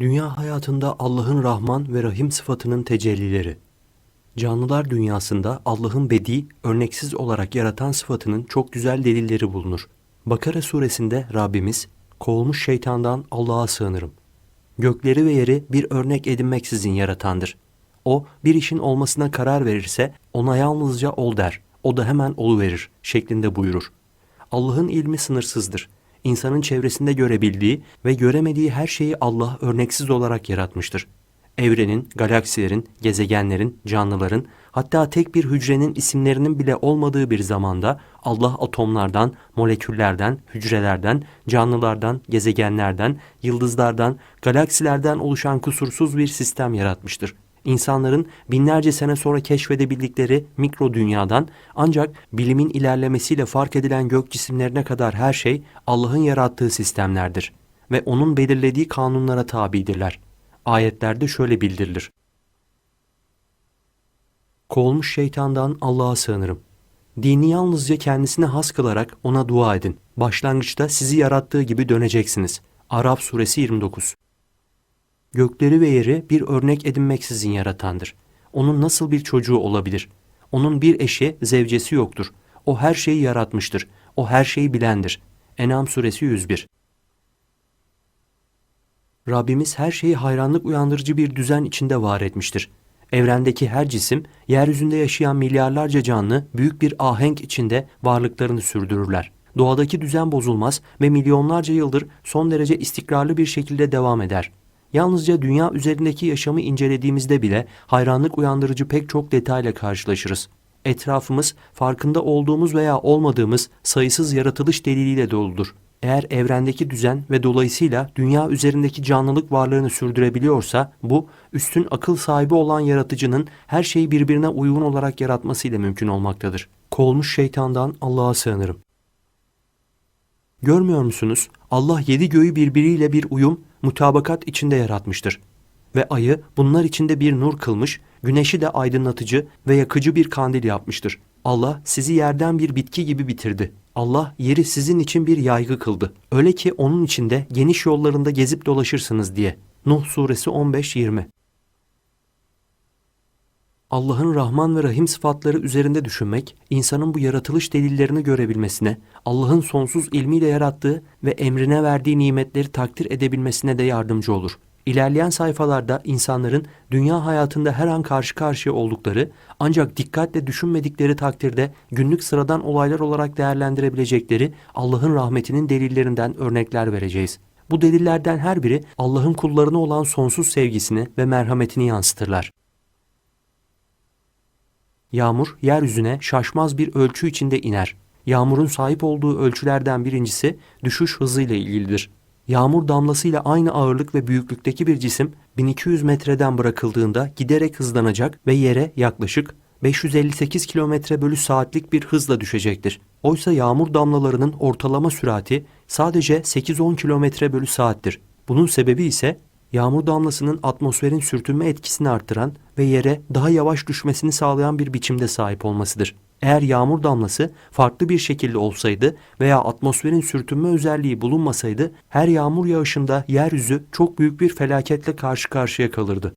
Dünya hayatında Allah'ın Rahman ve Rahim sıfatının tecellileri. Canlılar dünyasında Allah'ın bedi, örneksiz olarak yaratan sıfatının çok güzel delilleri bulunur. Bakara suresinde Rabbimiz, kovulmuş şeytandan Allah'a sığınırım. Gökleri ve yeri bir örnek edinmeksizin yaratandır. O, bir işin olmasına karar verirse ona yalnızca ol der. O da hemen oluverir şeklinde buyurur. Allah'ın ilmi sınırsızdır. İnsanın çevresinde görebildiği ve göremediği her şeyi Allah örneksiz olarak yaratmıştır. Evrenin, galaksilerin, gezegenlerin, canlıların, hatta tek bir hücrenin isimlerinin bile olmadığı bir zamanda Allah atomlardan, moleküllerden, hücrelerden, canlılardan, gezegenlerden, yıldızlardan, galaksilerden oluşan kusursuz bir sistem yaratmıştır. İnsanların binlerce sene sonra keşfedebildikleri mikro dünyadan ancak bilimin ilerlemesiyle fark edilen gök cisimlerine kadar her şey Allah'ın yarattığı sistemlerdir ve onun belirlediği kanunlara tabidirler. Ayetlerde şöyle bildirilir. Kovulmuş şeytandan Allah'a sığınırım. Dini yalnızca kendisine has kılarak ona dua edin. Başlangıçta sizi yarattığı gibi döneceksiniz. Arap suresi 29 Gökleri ve yeri bir örnek edinmeksizin yaratandır. Onun nasıl bir çocuğu olabilir? Onun bir eşi, zevcesi yoktur. O her şeyi yaratmıştır. O her şeyi bilendir. Enam suresi 101 Rabbimiz her şeyi hayranlık uyandırıcı bir düzen içinde var etmiştir. Evrendeki her cisim, yeryüzünde yaşayan milyarlarca canlı büyük bir ahenk içinde varlıklarını sürdürürler. Doğadaki düzen bozulmaz ve milyonlarca yıldır son derece istikrarlı bir şekilde devam eder. Yalnızca dünya üzerindeki yaşamı incelediğimizde bile hayranlık uyandırıcı pek çok detayla karşılaşırız. Etrafımız farkında olduğumuz veya olmadığımız sayısız yaratılış deliliyle doludur. Eğer evrendeki düzen ve dolayısıyla dünya üzerindeki canlılık varlığını sürdürebiliyorsa bu üstün akıl sahibi olan yaratıcının her şeyi birbirine uygun olarak yaratmasıyla mümkün olmaktadır. Kovulmuş şeytandan Allah'a sığınırım. Görmüyor musunuz? Allah yedi göğü birbiriyle bir uyum, mutabakat içinde yaratmıştır. Ve ayı bunlar içinde bir nur kılmış, güneşi de aydınlatıcı ve yakıcı bir kandil yapmıştır. Allah sizi yerden bir bitki gibi bitirdi. Allah yeri sizin için bir yaygı kıldı. Öyle ki onun içinde geniş yollarında gezip dolaşırsınız diye. Nuh suresi 15-20 Allah'ın Rahman ve Rahim sıfatları üzerinde düşünmek, insanın bu yaratılış delillerini görebilmesine, Allah'ın sonsuz ilmiyle yarattığı ve emrine verdiği nimetleri takdir edebilmesine de yardımcı olur. İlerleyen sayfalarda insanların dünya hayatında her an karşı karşıya oldukları ancak dikkatle düşünmedikleri takdirde günlük sıradan olaylar olarak değerlendirebilecekleri Allah'ın rahmetinin delillerinden örnekler vereceğiz. Bu delillerden her biri Allah'ın kullarına olan sonsuz sevgisini ve merhametini yansıtırlar. Yağmur yeryüzüne şaşmaz bir ölçü içinde iner. Yağmurun sahip olduğu ölçülerden birincisi düşüş hızıyla ilgilidir. Yağmur damlasıyla aynı ağırlık ve büyüklükteki bir cisim 1200 metreden bırakıldığında giderek hızlanacak ve yere yaklaşık 558 km bölü saatlik bir hızla düşecektir. Oysa yağmur damlalarının ortalama sürati sadece 8-10 km bölü saattir. Bunun sebebi ise yağmur damlasının atmosferin sürtünme etkisini arttıran ve yere daha yavaş düşmesini sağlayan bir biçimde sahip olmasıdır. Eğer yağmur damlası farklı bir şekilde olsaydı veya atmosferin sürtünme özelliği bulunmasaydı her yağmur yağışında yeryüzü çok büyük bir felaketle karşı karşıya kalırdı.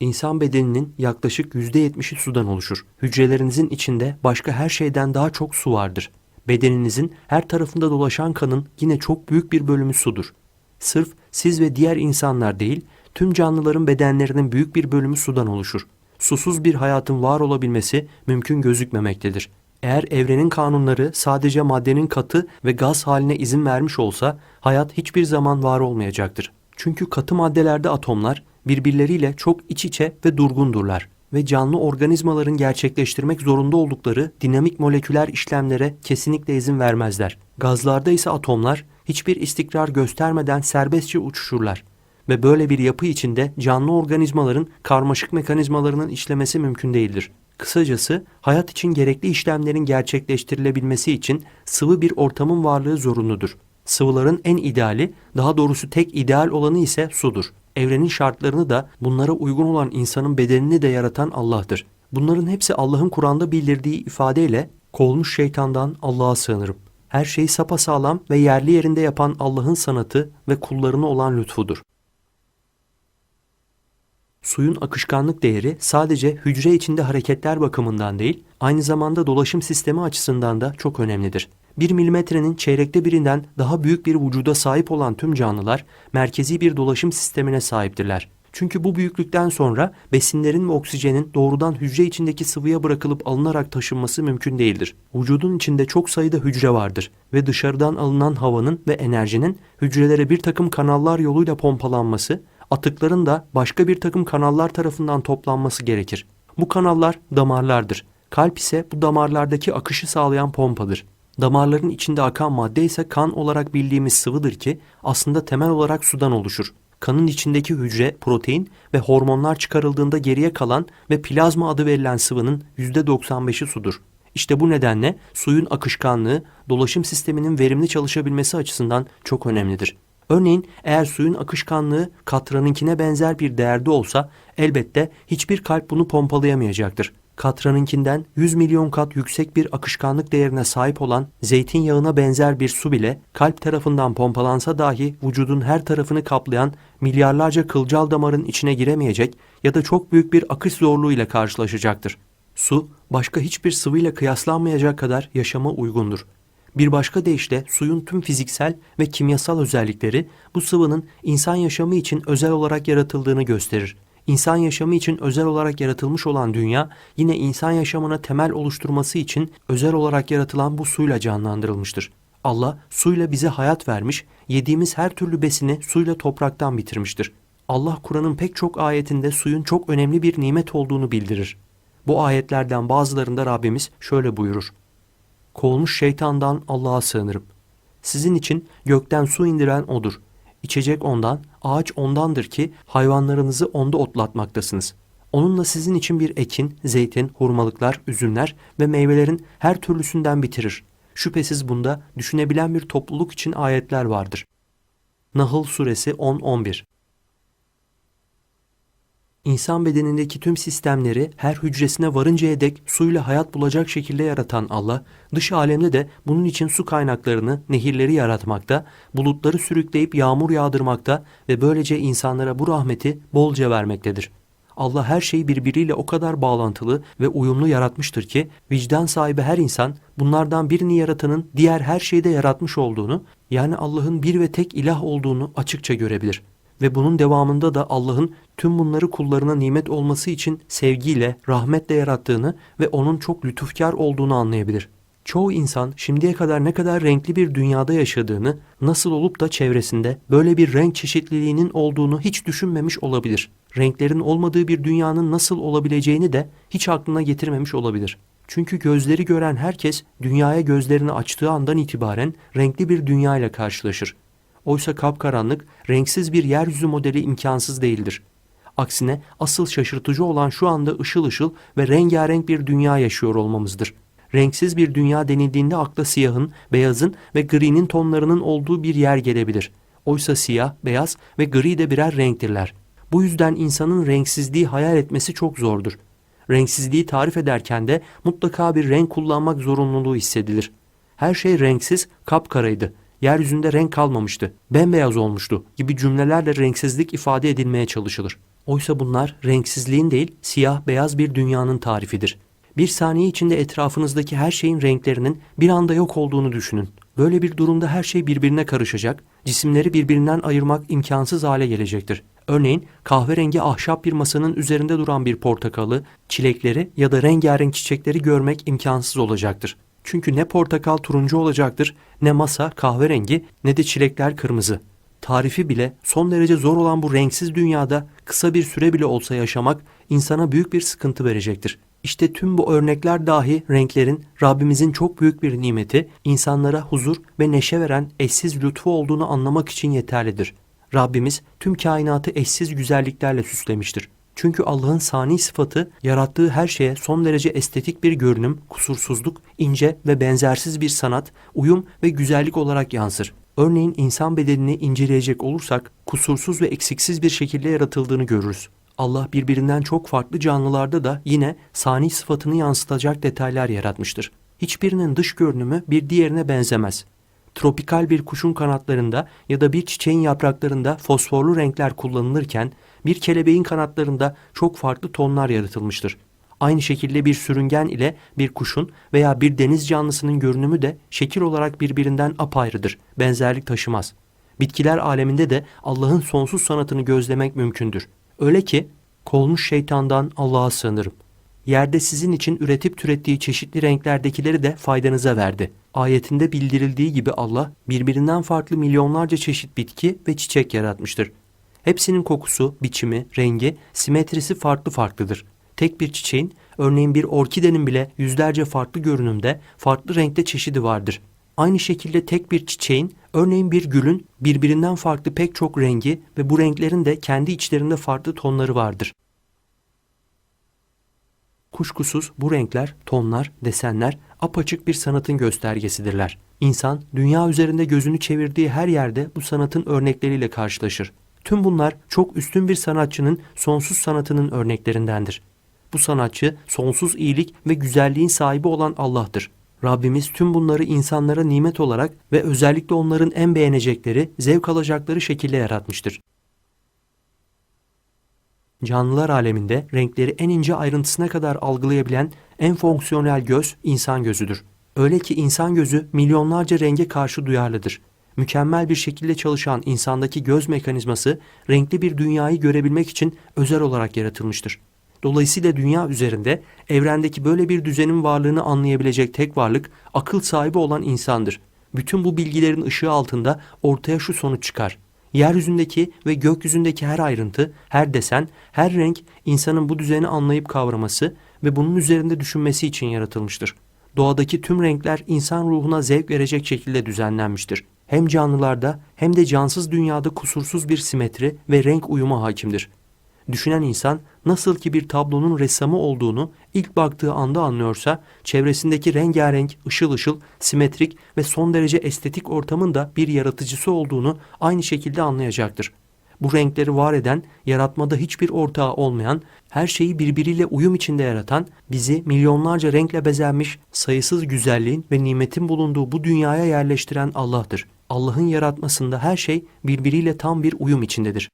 İnsan bedeninin yaklaşık %70'i sudan oluşur. Hücrelerinizin içinde başka her şeyden daha çok su vardır. Bedeninizin her tarafında dolaşan kanın yine çok büyük bir bölümü sudur. Sırf siz ve diğer insanlar değil, tüm canlıların bedenlerinin büyük bir bölümü sudan oluşur. Susuz bir hayatın var olabilmesi mümkün gözükmemektedir. Eğer evrenin kanunları sadece maddenin katı ve gaz haline izin vermiş olsa hayat hiçbir zaman var olmayacaktır. Çünkü katı maddelerde atomlar birbirleriyle çok iç içe ve durgundurlar ve canlı organizmaların gerçekleştirmek zorunda oldukları dinamik moleküler işlemlere kesinlikle izin vermezler. Gazlarda ise atomlar hiçbir istikrar göstermeden serbestçe uçuşurlar ve böyle bir yapı içinde canlı organizmaların karmaşık mekanizmalarının işlemesi mümkün değildir. Kısacası hayat için gerekli işlemlerin gerçekleştirilebilmesi için sıvı bir ortamın varlığı zorunludur. Sıvıların en ideali, daha doğrusu tek ideal olanı ise sudur. Evrenin şartlarını da bunlara uygun olan insanın bedenini de yaratan Allah'tır. Bunların hepsi Allah'ın Kur'an'da bildirdiği ifadeyle kovulmuş şeytandan Allah'a sığınırım. Her şeyi sapasağlam ve yerli yerinde yapan Allah'ın sanatı ve kullarına olan lütfudur. Suyun akışkanlık değeri sadece hücre içinde hareketler bakımından değil, aynı zamanda dolaşım sistemi açısından da çok önemlidir. 1 milimetrenin çeyrekte birinden daha büyük bir vücuda sahip olan tüm canlılar merkezi bir dolaşım sistemine sahiptirler. Çünkü bu büyüklükten sonra besinlerin ve oksijenin doğrudan hücre içindeki sıvıya bırakılıp alınarak taşınması mümkün değildir. Vücudun içinde çok sayıda hücre vardır ve dışarıdan alınan havanın ve enerjinin hücrelere bir takım kanallar yoluyla pompalanması, atıkların da başka bir takım kanallar tarafından toplanması gerekir. Bu kanallar damarlardır. Kalp ise bu damarlardaki akışı sağlayan pompadır. Damarların içinde akan madde ise kan olarak bildiğimiz sıvıdır ki aslında temel olarak sudan oluşur. Kanın içindeki hücre, protein ve hormonlar çıkarıldığında geriye kalan ve plazma adı verilen sıvının %95'i sudur. İşte bu nedenle suyun akışkanlığı dolaşım sisteminin verimli çalışabilmesi açısından çok önemlidir. Örneğin eğer suyun akışkanlığı katranınkine benzer bir değerde olsa elbette hiçbir kalp bunu pompalayamayacaktır. Katranınkinden 100 milyon kat yüksek bir akışkanlık değerine sahip olan zeytinyağına benzer bir su bile kalp tarafından pompalansa dahi vücudun her tarafını kaplayan milyarlarca kılcal damarın içine giremeyecek ya da çok büyük bir akış zorluğu ile karşılaşacaktır. Su başka hiçbir sıvıyla kıyaslanmayacak kadar yaşama uygundur. Bir başka deyişle suyun tüm fiziksel ve kimyasal özellikleri bu sıvının insan yaşamı için özel olarak yaratıldığını gösterir. İnsan yaşamı için özel olarak yaratılmış olan dünya yine insan yaşamına temel oluşturması için özel olarak yaratılan bu suyla canlandırılmıştır. Allah suyla bize hayat vermiş, yediğimiz her türlü besini suyla topraktan bitirmiştir. Allah Kur'an'ın pek çok ayetinde suyun çok önemli bir nimet olduğunu bildirir. Bu ayetlerden bazılarında Rabbimiz şöyle buyurur. Kovulmuş şeytandan Allah'a sığınırım. Sizin için gökten su indiren O'dur. İçecek ondan, ağaç ondandır ki hayvanlarınızı onda otlatmaktasınız. Onunla sizin için bir ekin, zeytin, hurmalıklar, üzümler ve meyvelerin her türlüsünden bitirir. Şüphesiz bunda düşünebilen bir topluluk için ayetler vardır. Nahl Suresi 10-11 İnsan bedenindeki tüm sistemleri her hücresine varıncaya dek suyla hayat bulacak şekilde yaratan Allah, dış alemde de bunun için su kaynaklarını, nehirleri yaratmakta, bulutları sürükleyip yağmur yağdırmakta ve böylece insanlara bu rahmeti bolca vermektedir. Allah her şeyi birbiriyle o kadar bağlantılı ve uyumlu yaratmıştır ki vicdan sahibi her insan bunlardan birini yaratanın diğer her şeyde yaratmış olduğunu yani Allah'ın bir ve tek ilah olduğunu açıkça görebilir ve bunun devamında da Allah'ın tüm bunları kullarına nimet olması için sevgiyle, rahmetle yarattığını ve onun çok lütufkar olduğunu anlayabilir. Çoğu insan şimdiye kadar ne kadar renkli bir dünyada yaşadığını, nasıl olup da çevresinde böyle bir renk çeşitliliğinin olduğunu hiç düşünmemiş olabilir. Renklerin olmadığı bir dünyanın nasıl olabileceğini de hiç aklına getirmemiş olabilir. Çünkü gözleri gören herkes dünyaya gözlerini açtığı andan itibaren renkli bir dünya ile karşılaşır. Oysa kapkaranlık, renksiz bir yeryüzü modeli imkansız değildir. Aksine asıl şaşırtıcı olan şu anda ışıl ışıl ve rengarenk bir dünya yaşıyor olmamızdır. Renksiz bir dünya denildiğinde akla siyahın, beyazın ve grinin tonlarının olduğu bir yer gelebilir. Oysa siyah, beyaz ve gri de birer renktirler. Bu yüzden insanın renksizliği hayal etmesi çok zordur. Renksizliği tarif ederken de mutlaka bir renk kullanmak zorunluluğu hissedilir. Her şey renksiz, kapkaraydı yeryüzünde renk kalmamıştı, bembeyaz olmuştu gibi cümlelerle renksizlik ifade edilmeye çalışılır. Oysa bunlar renksizliğin değil, siyah beyaz bir dünyanın tarifidir. Bir saniye içinde etrafınızdaki her şeyin renklerinin bir anda yok olduğunu düşünün. Böyle bir durumda her şey birbirine karışacak, cisimleri birbirinden ayırmak imkansız hale gelecektir. Örneğin kahverengi ahşap bir masanın üzerinde duran bir portakalı, çilekleri ya da rengarenk çiçekleri görmek imkansız olacaktır. Çünkü ne portakal turuncu olacaktır, ne masa kahverengi, ne de çilekler kırmızı. Tarifi bile son derece zor olan bu renksiz dünyada kısa bir süre bile olsa yaşamak insana büyük bir sıkıntı verecektir. İşte tüm bu örnekler dahi renklerin Rabbimizin çok büyük bir nimeti, insanlara huzur ve neşe veren eşsiz lütfu olduğunu anlamak için yeterlidir. Rabbimiz tüm kainatı eşsiz güzelliklerle süslemiştir. Çünkü Allah'ın sani sıfatı yarattığı her şeye son derece estetik bir görünüm, kusursuzluk, ince ve benzersiz bir sanat, uyum ve güzellik olarak yansır. Örneğin insan bedenini inceleyecek olursak kusursuz ve eksiksiz bir şekilde yaratıldığını görürüz. Allah birbirinden çok farklı canlılarda da yine sani sıfatını yansıtacak detaylar yaratmıştır. Hiçbirinin dış görünümü bir diğerine benzemez. Tropikal bir kuşun kanatlarında ya da bir çiçeğin yapraklarında fosforlu renkler kullanılırken bir kelebeğin kanatlarında çok farklı tonlar yaratılmıştır. Aynı şekilde bir sürüngen ile bir kuşun veya bir deniz canlısının görünümü de şekil olarak birbirinden apayrıdır, benzerlik taşımaz. Bitkiler aleminde de Allah'ın sonsuz sanatını gözlemek mümkündür. Öyle ki kolmuş şeytandan Allah'a sığınırım. Yerde sizin için üretip türettiği çeşitli renklerdekileri de faydanıza verdi. Ayetinde bildirildiği gibi Allah birbirinden farklı milyonlarca çeşit bitki ve çiçek yaratmıştır. Hepsinin kokusu, biçimi, rengi, simetrisi farklı farklıdır. Tek bir çiçeğin, örneğin bir orkidenin bile yüzlerce farklı görünümde, farklı renkte çeşidi vardır. Aynı şekilde tek bir çiçeğin, örneğin bir gülün birbirinden farklı pek çok rengi ve bu renklerin de kendi içlerinde farklı tonları vardır. Kuşkusuz bu renkler, tonlar, desenler apaçık bir sanatın göstergesidirler. İnsan dünya üzerinde gözünü çevirdiği her yerde bu sanatın örnekleriyle karşılaşır. Tüm bunlar çok üstün bir sanatçının sonsuz sanatının örneklerindendir. Bu sanatçı sonsuz iyilik ve güzelliğin sahibi olan Allah'tır. Rabbimiz tüm bunları insanlara nimet olarak ve özellikle onların en beğenecekleri, zevk alacakları şekilde yaratmıştır. Canlılar aleminde renkleri en ince ayrıntısına kadar algılayabilen en fonksiyonel göz insan gözüdür. Öyle ki insan gözü milyonlarca renge karşı duyarlıdır. Mükemmel bir şekilde çalışan insandaki göz mekanizması renkli bir dünyayı görebilmek için özel olarak yaratılmıştır. Dolayısıyla dünya üzerinde evrendeki böyle bir düzenin varlığını anlayabilecek tek varlık akıl sahibi olan insandır. Bütün bu bilgilerin ışığı altında ortaya şu sonuç çıkar. Yeryüzündeki ve gökyüzündeki her ayrıntı, her desen, her renk insanın bu düzeni anlayıp kavraması ve bunun üzerinde düşünmesi için yaratılmıştır. Doğadaki tüm renkler insan ruhuna zevk verecek şekilde düzenlenmiştir. Hem canlılarda hem de cansız dünyada kusursuz bir simetri ve renk uyumu hakimdir. Düşünen insan nasıl ki bir tablonun ressamı olduğunu ilk baktığı anda anlıyorsa, çevresindeki rengarenk, ışıl ışıl, simetrik ve son derece estetik ortamın da bir yaratıcısı olduğunu aynı şekilde anlayacaktır. Bu renkleri var eden, yaratmada hiçbir ortağı olmayan, her şeyi birbiriyle uyum içinde yaratan, bizi milyonlarca renkle bezenmiş, sayısız güzelliğin ve nimetin bulunduğu bu dünyaya yerleştiren Allah'tır. Allah'ın yaratmasında her şey birbiriyle tam bir uyum içindedir.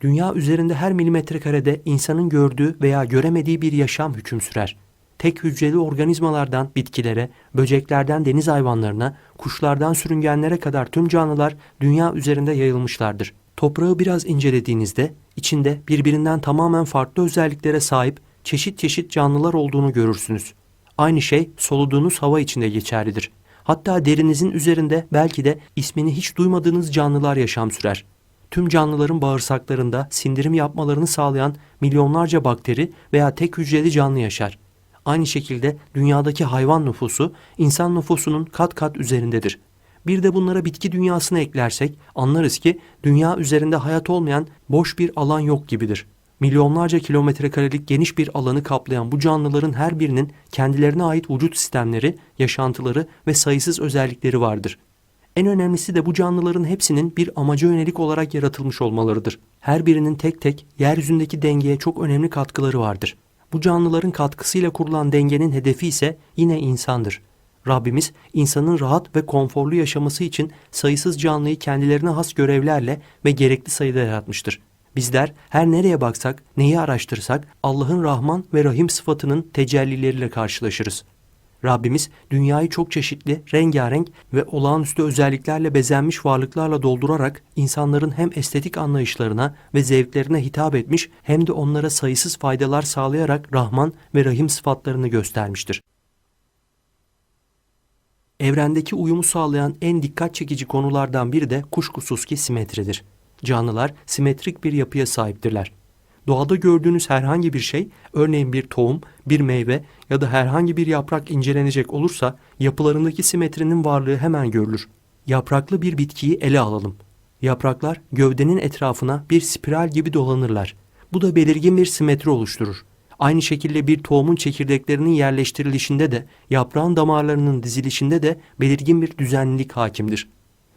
Dünya üzerinde her milimetre karede insanın gördüğü veya göremediği bir yaşam hüküm sürer. Tek hücreli organizmalardan bitkilere, böceklerden deniz hayvanlarına, kuşlardan sürüngenlere kadar tüm canlılar dünya üzerinde yayılmışlardır. Toprağı biraz incelediğinizde içinde birbirinden tamamen farklı özelliklere sahip çeşit çeşit canlılar olduğunu görürsünüz. Aynı şey soluduğunuz hava içinde geçerlidir. Hatta derinizin üzerinde belki de ismini hiç duymadığınız canlılar yaşam sürer tüm canlıların bağırsaklarında sindirim yapmalarını sağlayan milyonlarca bakteri veya tek hücreli canlı yaşar. Aynı şekilde dünyadaki hayvan nüfusu insan nüfusunun kat kat üzerindedir. Bir de bunlara bitki dünyasını eklersek anlarız ki dünya üzerinde hayat olmayan boş bir alan yok gibidir. Milyonlarca kilometre karelik geniş bir alanı kaplayan bu canlıların her birinin kendilerine ait vücut sistemleri, yaşantıları ve sayısız özellikleri vardır. En önemlisi de bu canlıların hepsinin bir amaca yönelik olarak yaratılmış olmalarıdır. Her birinin tek tek yeryüzündeki dengeye çok önemli katkıları vardır. Bu canlıların katkısıyla kurulan dengenin hedefi ise yine insandır. Rabbimiz insanın rahat ve konforlu yaşaması için sayısız canlıyı kendilerine has görevlerle ve gerekli sayıda yaratmıştır. Bizler her nereye baksak, neyi araştırsak Allah'ın Rahman ve Rahim sıfatının tecellileriyle karşılaşırız. Rabbimiz dünyayı çok çeşitli, rengarenk ve olağanüstü özelliklerle bezenmiş varlıklarla doldurarak insanların hem estetik anlayışlarına ve zevklerine hitap etmiş hem de onlara sayısız faydalar sağlayarak Rahman ve Rahim sıfatlarını göstermiştir. Evrendeki uyumu sağlayan en dikkat çekici konulardan biri de kuşkusuz ki simetridir. Canlılar simetrik bir yapıya sahiptirler. Doğada gördüğünüz herhangi bir şey, örneğin bir tohum, bir meyve ya da herhangi bir yaprak incelenecek olursa yapılarındaki simetrinin varlığı hemen görülür. Yapraklı bir bitkiyi ele alalım. Yapraklar gövdenin etrafına bir spiral gibi dolanırlar. Bu da belirgin bir simetri oluşturur. Aynı şekilde bir tohumun çekirdeklerinin yerleştirilişinde de, yaprağın damarlarının dizilişinde de belirgin bir düzenlilik hakimdir.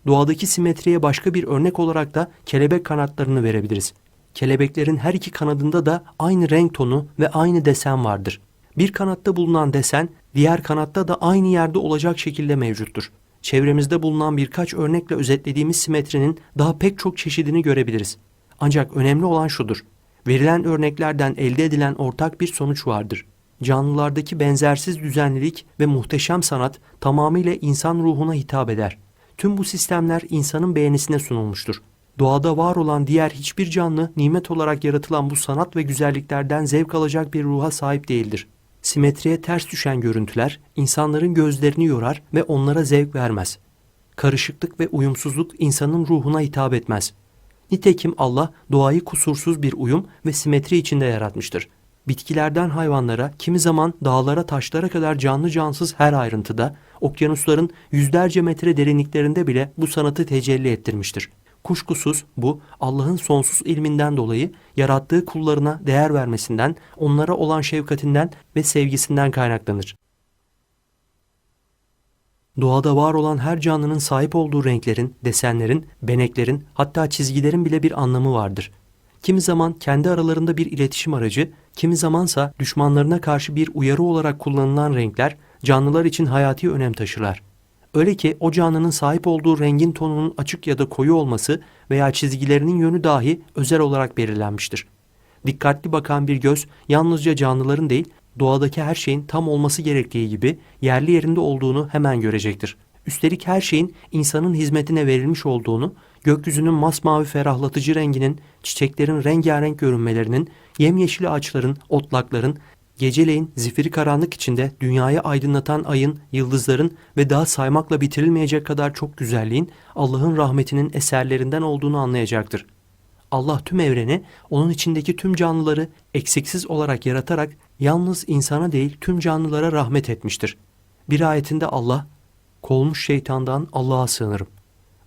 Doğadaki simetriye başka bir örnek olarak da kelebek kanatlarını verebiliriz. Kelebeklerin her iki kanadında da aynı renk tonu ve aynı desen vardır. Bir kanatta bulunan desen diğer kanatta da aynı yerde olacak şekilde mevcuttur. Çevremizde bulunan birkaç örnekle özetlediğimiz simetrinin daha pek çok çeşidini görebiliriz. Ancak önemli olan şudur. Verilen örneklerden elde edilen ortak bir sonuç vardır. Canlılardaki benzersiz düzenlilik ve muhteşem sanat tamamıyla insan ruhuna hitap eder. Tüm bu sistemler insanın beğenisine sunulmuştur. Doğada var olan diğer hiçbir canlı nimet olarak yaratılan bu sanat ve güzelliklerden zevk alacak bir ruha sahip değildir. Simetriye ters düşen görüntüler insanların gözlerini yorar ve onlara zevk vermez. Karışıklık ve uyumsuzluk insanın ruhuna hitap etmez. Nitekim Allah doğayı kusursuz bir uyum ve simetri içinde yaratmıştır. Bitkilerden hayvanlara, kimi zaman dağlara, taşlara kadar canlı cansız her ayrıntıda, okyanusların yüzlerce metre derinliklerinde bile bu sanatı tecelli ettirmiştir. Kuşkusuz bu Allah'ın sonsuz ilminden dolayı yarattığı kullarına değer vermesinden, onlara olan şefkatinden ve sevgisinden kaynaklanır. Doğada var olan her canlının sahip olduğu renklerin, desenlerin, beneklerin, hatta çizgilerin bile bir anlamı vardır. Kimi zaman kendi aralarında bir iletişim aracı, kimi zamansa düşmanlarına karşı bir uyarı olarak kullanılan renkler canlılar için hayati önem taşırlar. Öyle ki o canlının sahip olduğu rengin tonunun açık ya da koyu olması veya çizgilerinin yönü dahi özel olarak belirlenmiştir. Dikkatli bakan bir göz yalnızca canlıların değil, doğadaki her şeyin tam olması gerektiği gibi yerli yerinde olduğunu hemen görecektir. Üstelik her şeyin insanın hizmetine verilmiş olduğunu, gökyüzünün masmavi ferahlatıcı renginin, çiçeklerin rengarenk görünmelerinin, yemyeşil ağaçların, otlakların, geceleyin zifiri karanlık içinde dünyayı aydınlatan ayın, yıldızların ve daha saymakla bitirilmeyecek kadar çok güzelliğin Allah'ın rahmetinin eserlerinden olduğunu anlayacaktır. Allah tüm evreni, onun içindeki tüm canlıları eksiksiz olarak yaratarak yalnız insana değil tüm canlılara rahmet etmiştir. Bir ayetinde Allah, kolmuş şeytandan Allah'a sığınırım.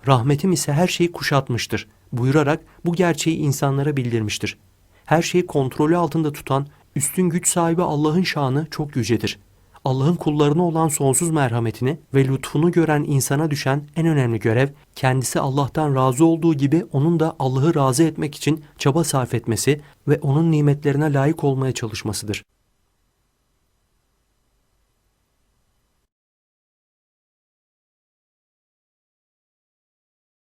Rahmetim ise her şeyi kuşatmıştır buyurarak bu gerçeği insanlara bildirmiştir. Her şeyi kontrolü altında tutan üstün güç sahibi Allah'ın şanı çok yücedir. Allah'ın kullarına olan sonsuz merhametini ve lütfunu gören insana düşen en önemli görev, kendisi Allah'tan razı olduğu gibi onun da Allah'ı razı etmek için çaba sarf etmesi ve onun nimetlerine layık olmaya çalışmasıdır.